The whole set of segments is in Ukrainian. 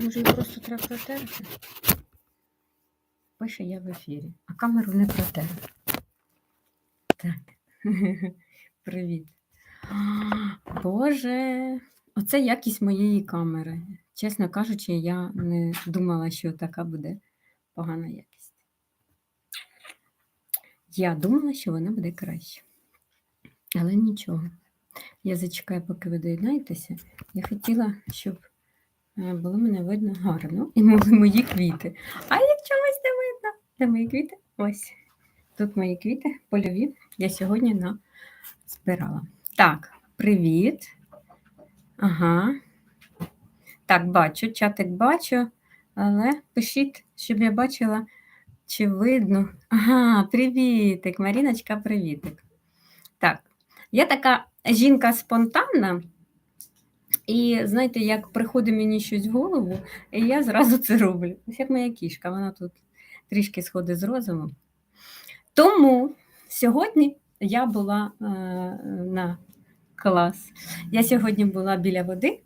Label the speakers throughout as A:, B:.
A: Може, її просто треба протерти? Пише я в ефірі, а камеру не протерла. Так. Привіт. Боже, оце якість моєї камери. Чесно кажучи, я не думала, що така буде погана якість. Я думала, що вона буде краще. Але нічого. Я зачекаю, поки ви доєднаєтеся. Я хотіла, щоб було мене видно гарно і могли мої квіти. А як чогось не видно, де мої квіти? Ось. Тут мої квіти польові. Я сьогодні на збирала. Так, привіт. Ага. Так, бачу, чатик бачу, але пишіть, щоб я бачила, чи видно. Ага, привітик, Маріночка, привітик. Так, я така жінка спонтанна, і знаєте, як приходить мені щось в голову, і я зразу це роблю. Ось як моя кішка, вона тут трішки сходить з розуму. Тому сьогодні я була е, на клас. Я сьогодні була біля води.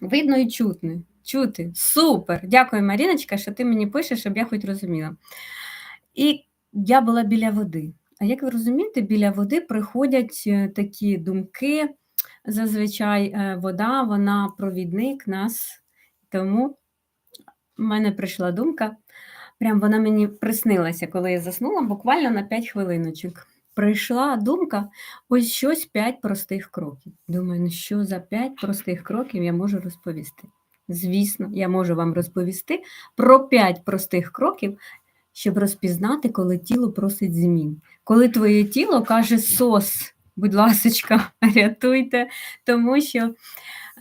A: Видно і чутно. Чути. Супер! Дякую, Маріночка, що ти мені пишеш, щоб я хоч розуміла. І я була біля води. А як ви розумієте, біля води приходять е, такі думки. Зазвичай е, вода, вона провідник нас. Тому в мене прийшла думка. Прям вона мені приснилася, коли я заснула, буквально на 5 хвилиночок. Прийшла думка, ось щось 5 простих кроків. Думаю, ну що за 5 простих кроків я можу розповісти? Звісно, я можу вам розповісти про 5 простих кроків, щоб розпізнати, коли тіло просить змін. Коли твоє тіло каже сос, будь ласочка, рятуйте, тому що,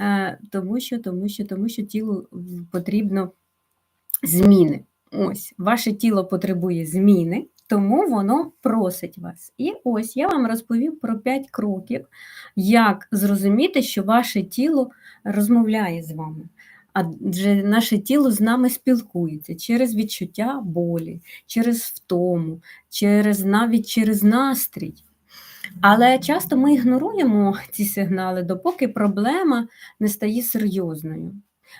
A: е, тому що, тому що, тому що тілу потрібно зміни. Ось, ваше тіло потребує зміни, тому воно просить вас. І ось я вам розповів про 5 кроків, як зрозуміти, що ваше тіло розмовляє з вами. Адже наше тіло з нами спілкується через відчуття болі, через втому, через навіть через настрій. Але часто ми ігноруємо ці сигнали, допоки проблема не стає серйозною.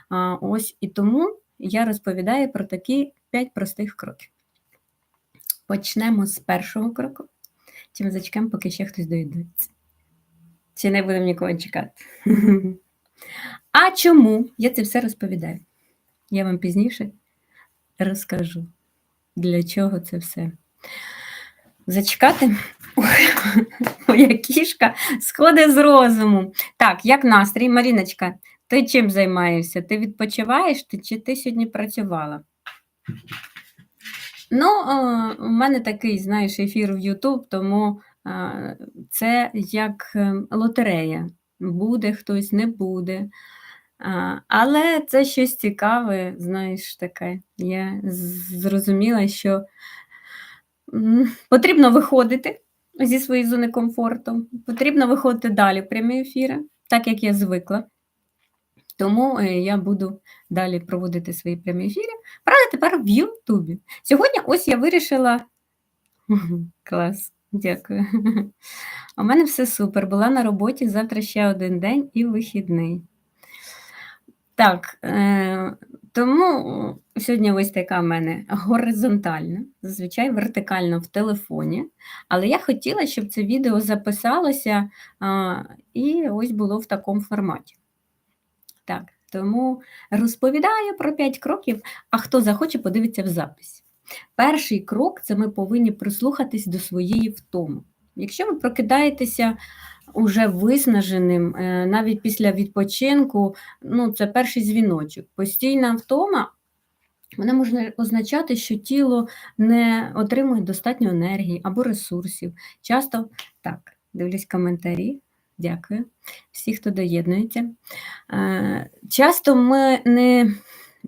A: А, Ось і тому я розповідаю про такі 5 простих кроків. Почнемо з першого кроку. Чи ми зачекаємо, поки ще хтось доїдеться. Чи не будемо нікого чекати? А чому я це все розповідаю? Я вам пізніше розкажу, для чого це все. Зачекати? Моя кішка сходить з розуму. Так, як настрій, Маріночка, ти чим займаєшся? Ти відпочиваєш ти, чи ти сьогодні працювала? Ну, у мене такий, знаєш, ефір в YouTube, тому це як е, лотерея. Буде хтось, не буде. Але це щось цікаве, знаєш, таке. Я зрозуміла, що потрібно виходити зі своєї зони комфорту, потрібно виходити далі в прямі ефіри, так як я звикла. Тому е, я буду далі проводити свої прямі ефіри. Правда, тепер в Ютубі. Сьогодні ось я вирішила. Клас, дякую. У мене все супер. Була на роботі завтра ще один день і вихідний. Так, е, тому сьогодні ось така в мене горизонтальна, зазвичай вертикально в телефоні. Але я хотіла, щоб це відео записалося а, і ось було в такому форматі. Так, тому розповідаю про 5 кроків, а хто захоче, подивиться в записі. Перший крок це ми повинні прислухатись до своєї втоми. Якщо ви прокидаєтеся уже виснаженим, е, навіть після відпочинку, ну це перший дзвіночок. Постійна втома. Вона може означати, що тіло не отримує достатньо енергії або ресурсів. Часто так, дивлюсь коментарі. Дякую всі, хто доєднується. Е, часто ми не,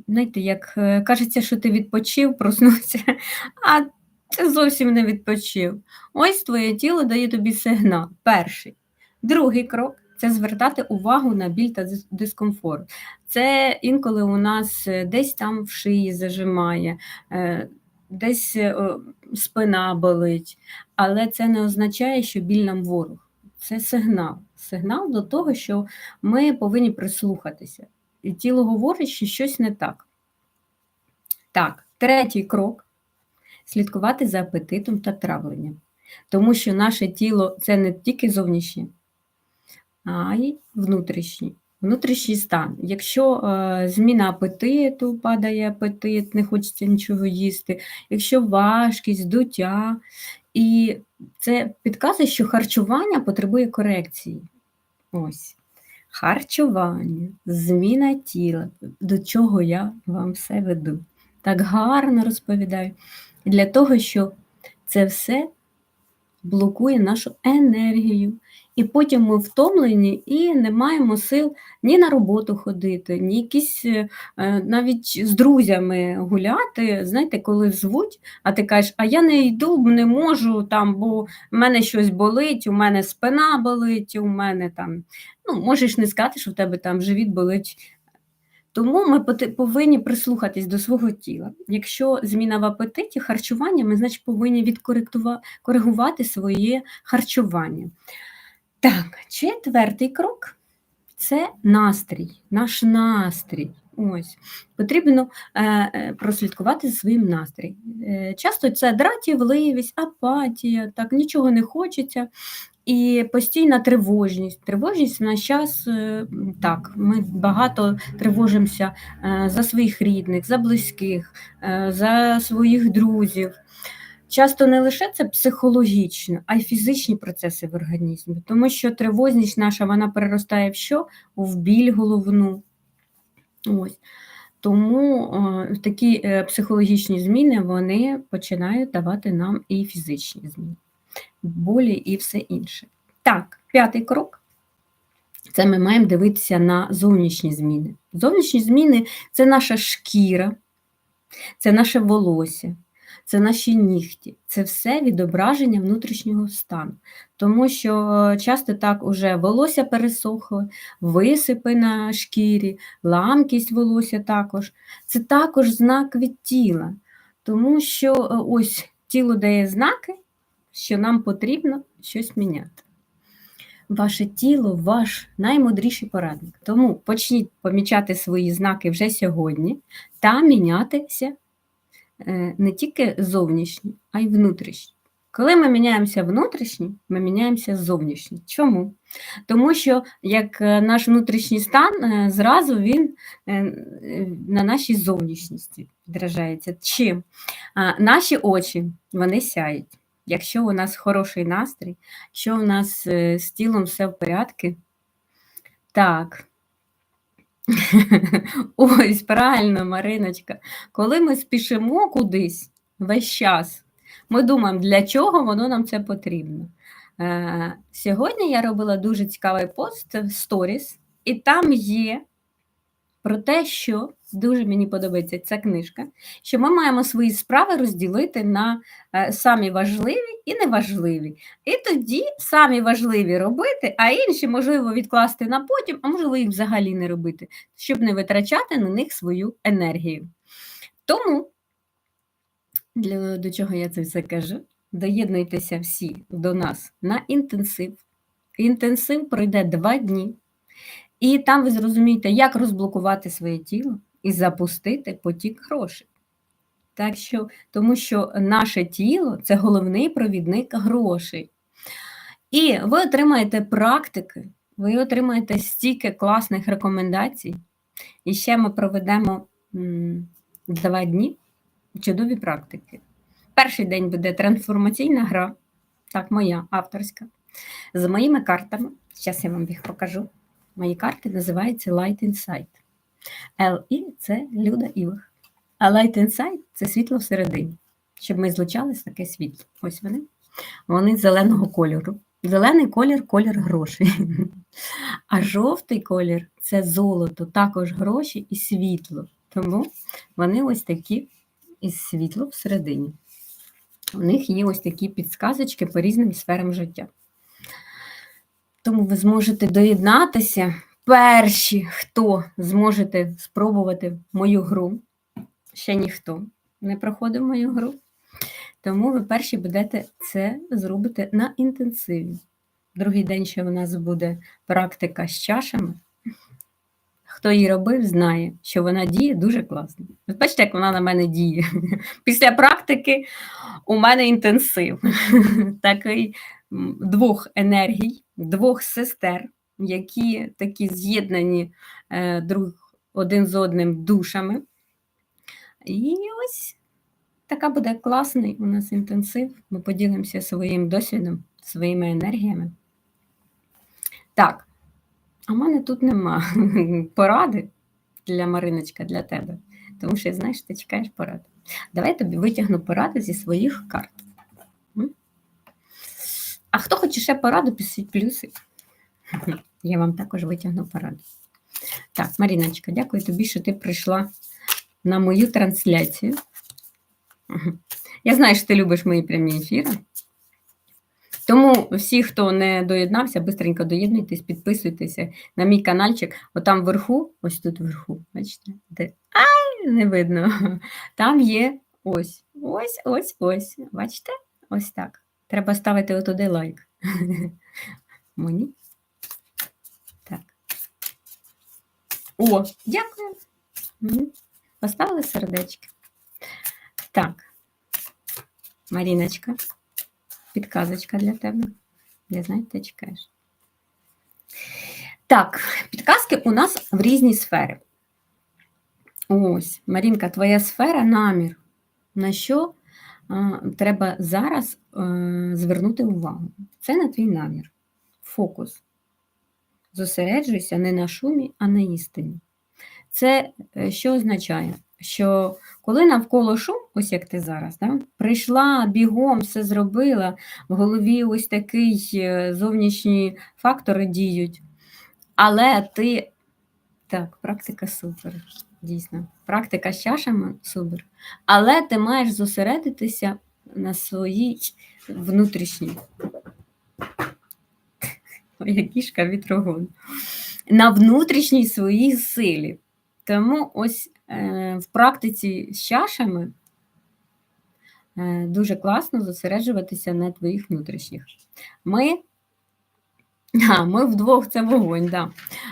A: знаєте, як е, кажеться, що ти відпочив, проснувся, а ти зовсім не відпочив. Ось твоє тіло дає тобі сигнал. Перший. Другий крок це звертати увагу на біль та дискомфорт. Це інколи у нас е, десь там в шиї зажимає, десь спина болить, але це не означає, що біль нам ворог це сигнал. Сигнал до того, що ми повинні прислухатися. і тіло говорить, що щось не так. Так, третій крок слідкувати за апетитом та травленням. Тому що наше тіло це не тільки зовнішнє, а й внутрішнє. Внутрішній стан. Якщо е, зміна апетиту, падає апетит, не хочеться нічого їсти, якщо важкість, здуття, і це підказує, що харчування потребує корекції. Ось. Харчування, зміна тіла, до чого я вам все веду. Так гарно розповідаю. Для того, що це все блокує нашу енергію. І потім ми втомлені і не маємо сил ні на роботу ходити, ні якісь е, навіть з друзями гуляти. Знаєте, коли звуть, а ти кажеш, а я не йду, не можу, там, бо в мене щось болить, у мене спина болить, у мене там, ну, можеш не сказати, що в тебе там живіт болить. Тому ми повинні прислухатись до свого тіла. Якщо зміна в апетиті, харчування, ми значить повинні відкоригувати своє харчування. Так, четвертий крок це настрій, наш настрій. Ось. Потрібно е, е прослідкувати за своїм настроєм. Е, часто це дратівливість, апатія, так, нічого не хочеться. І постійна тривожність. Тривожність на час е, так, ми багато тривожимося е, за своїх рідних, за близьких, е, за своїх друзів. Часто не лише це психологічно, а й фізичні процеси в організмі, тому що тривожність наша вона переростає в що? В біль головну. Ось. Тому о, такі психологічні зміни вони починають давати нам і фізичні зміни, болі і все інше. Так, п'ятий крок. Це ми маємо дивитися на зовнішні зміни. Зовнішні зміни це наша шкіра, це наше волосся це наші нігті, це все відображення внутрішнього стану. Тому що е, часто так уже волосся пересохло, висипи на шкірі, ламкість волосся також. Це також знак від тіла, тому що е, ось тіло дає знаки, що нам потрібно щось міняти. Ваше тіло ваш наймудріший порадник. Тому почніть помічати свої знаки вже сьогодні та мінятися Е, не тільки зовнішні, а й внутрішні. Коли ми міняємося внутрішні, ми міняємося зовнішні. Чому? Тому що як е, наш внутрішній стан, е, зразу він на нашій зовнішності відражається. Чим? Наші очі вони сяють. Якщо у нас хороший настрій, якщо у нас з тілом все в порядку, так, Ось, правильно, Мариночка. Коли ми спішимо кудись весь час, ми думаємо, для чого воно нам це потрібно. Е, Сьогодні я робила дуже цікавий пост в сторіс, і там є про те, що дуже мені подобається ця книжка, що ми маємо свої справи розділити на е, самі важливі і неважливі. І тоді самі важливі робити, а інші, можливо, відкласти на потім, а можливо, їх взагалі не робити, щоб не витрачати на них свою енергію. Тому, для, до чого я це все кажу, доєднуйтеся всі до нас на інтенсив. Інтенсив пройде два дні. І там ви зрозумієте, як розблокувати своє тіло і запустити потік грошей. Так що, Тому що наше тіло це головний провідник грошей. І ви отримаєте практики, ви отримаєте стільки класних рекомендацій. І ще ми проведемо два дні чудові практики. Перший день буде трансформаційна гра, так, моя авторська, з моїми картами. Зараз я вам їх покажу. Мої карти називаються Light Inside. L-I – це Люда Івах. А Light Inside – це світло всередині. Щоб ми злучались таке світло. Ось вони. Вони зеленого кольору. Зелений колір колір грошей. А жовтий колір це золото, також гроші і світло. Тому вони ось такі із світло всередині. У них є ось такі підсказочки по різним сферам життя. Тому ви зможете доєднатися. Перші, хто зможете спробувати мою гру, ще ніхто не проходив мою гру. Тому ви перші будете це зробити на інтенсиві. Другий день ще у нас буде практика з чашами. хто її робив, знає, що вона діє дуже класно. Ви Бачите, як вона на мене діє. Після практики у мене інтенсив такий двох енергій, двох сестер, які такі з'єднані е, друг один з одним душами. І ось така буде класний у нас інтенсив. Ми поділимося своїм досвідом, своїми енергіями. Так, а в мене тут нема поради для Мариночка, для тебе. Тому що, знаєш, ти чекаєш поради. Давай я тобі витягну поради зі своїх карт. А хто хоче ще пораду, пишіть плюси. Я вам також витягну пораду. Так, Маріночка, дякую тобі, що ти прийшла на мою трансляцію. Я знаю, що ти любиш мої прямі ефіри. Тому всі, хто не доєднався, бистренько доєднуйтесь, підписуйтеся на мій каналчик. Отам вверху, ось тут вверху, бачите, де ай, не видно. Там є ось, ось, ось, ось. Бачите? Ось так. Треба ставити отуди лайк. Мені. Так. О, дякую. Поставили сердечки. Так. Маріночка, підказочка для тебе. Я знаю, ти чекаєш. Так, підказки у нас в різні сфери. Ось, Марінка, твоя сфера намір. На що треба зараз звернути увагу? Це на твій намір. Фокус. Зосереджуйся не на шумі, а на істині. Це е, що означає? Що коли навколо шум, ось як ти зараз, да, прийшла бігом, все зробила, в голові ось такий е, зовнішні фактори діють, але ти. Так, практика супер, дійсно. Практика з чашами супер. Але ти маєш зосередитися на своїй внутрішній. Моя кішка вітрогон. На внутрішній своїй силі. Тому ось е, в практиці з чашами е, дуже класно зосереджуватися на твоїх внутрішніх. Ми, а, ми вдвох це вогонь, да.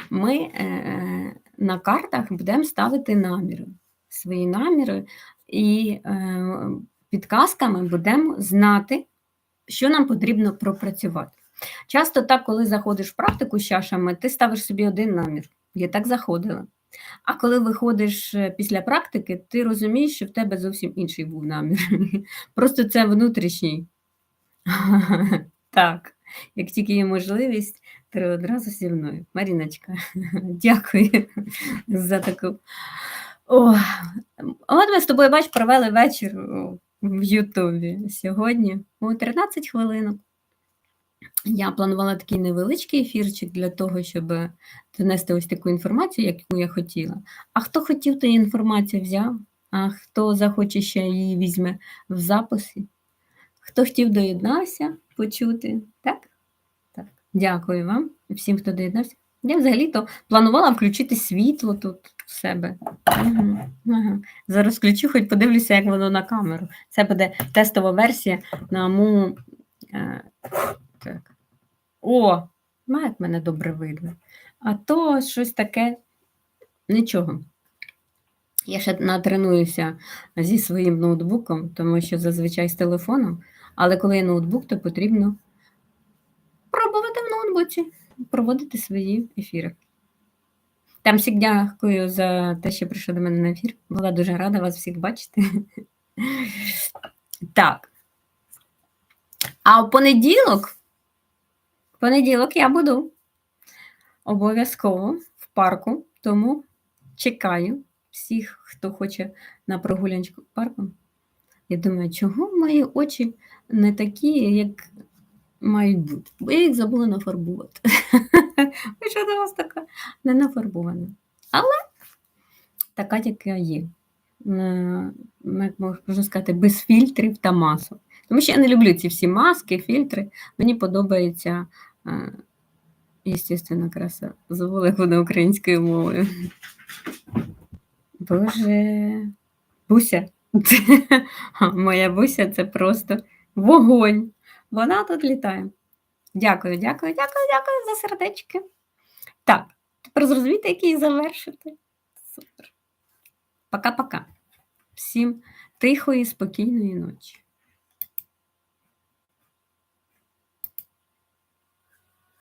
A: Ми е, на картах будемо ставити наміри, свої наміри, і е, підказками будемо знати, що нам потрібно пропрацювати. Часто так, коли заходиш в практику з чашами, ти ставиш собі один намір. Я так заходила. А коли виходиш е, після практики, ти розумієш, що в тебе зовсім інший був намір. Просто це внутрішній. Так, як тільки є можливість, то одразу зі мною. Маріночка, дякую за таку. О, от ми з тобою, бач, провели вечір в Ютубі сьогодні о 13 хвилинок. Я планувала такий невеличкий ефірчик для того, щоб донести ось таку інформацію, яку я хотіла. А хто хотів, той інформацію взяв, а хто захоче ще її візьме в записі. Хто хотів, доєднався почути. Так? Дякую вам, всім, хто доєднався. Я взагалі-то планувала включити світло тут в себе. Угу, ага. Зараз включу, хоч подивлюся, як воно на камеру. Це буде тестова версія на мою. Е, так. О, ну, як мене добре видно. А то щось таке нічого. Я ще натренуюся зі своїм ноутбуком, тому що зазвичай з телефоном, але коли є ноутбук, то потрібно ноутбуці, проводити свої ефіри. Там всіх дякую за те, що прийшли до мене на ефір. Була дуже рада вас всіх бачити. Так. А в понеділок, в понеділок я буду обов'язково в парку, тому чекаю всіх, хто хоче на прогуляночку парком. Я думаю, чого мої очі не такі, як мають бути? Бо я їх забула нафарбувати. Що до вас така не нафарбована. Але така, яка є. Е, Як можна сказати, без фільтрів та масок. Тому що я не люблю ці всі маски, фільтри. Мені подобається, естественно, краса. Забула як вона українською мовою. Боже, Буся. Моя Буся це просто вогонь. Вона тут літає. Дякую, дякую, дякую, дякую за сердечки. Так, тепер зрозумійте, який завершити. Супер. Пока-пока. Всім тихої, спокійної ночі.